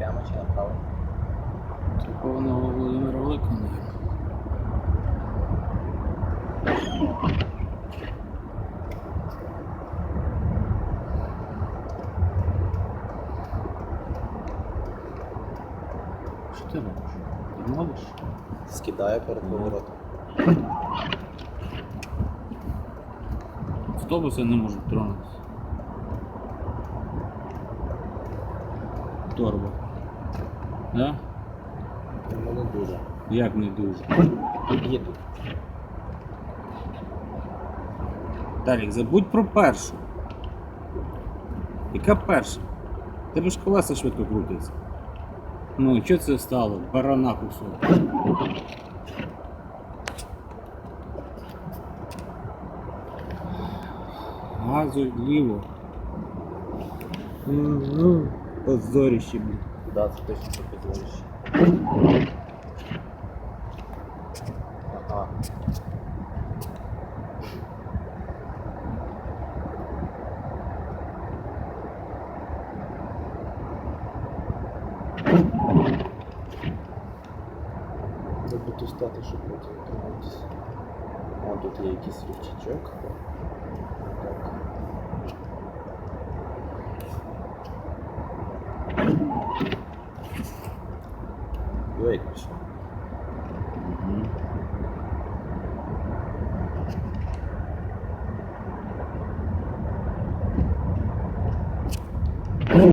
прямо чи направо? на Володимира Великого, мабуть. Що ти робиш? Ти молиш? Скидаю перед поворотом. Автобуси не можуть тронутися. Торба. Да? Ну не дуже. Як не дуже. Їдуть. Тарік, забудь про першу. Яка перша? Тебе ж колеса швидко крутяться. Ну, і що це стало? Барана кусок. Газуй вліво. Угу. Позоріще, блін. Да, це точно що підзвониш. Ага. Треба тут стати, щоб потім триматися. О, тут є якийсь рівчачок. Güzel gitmiş. Hı hı.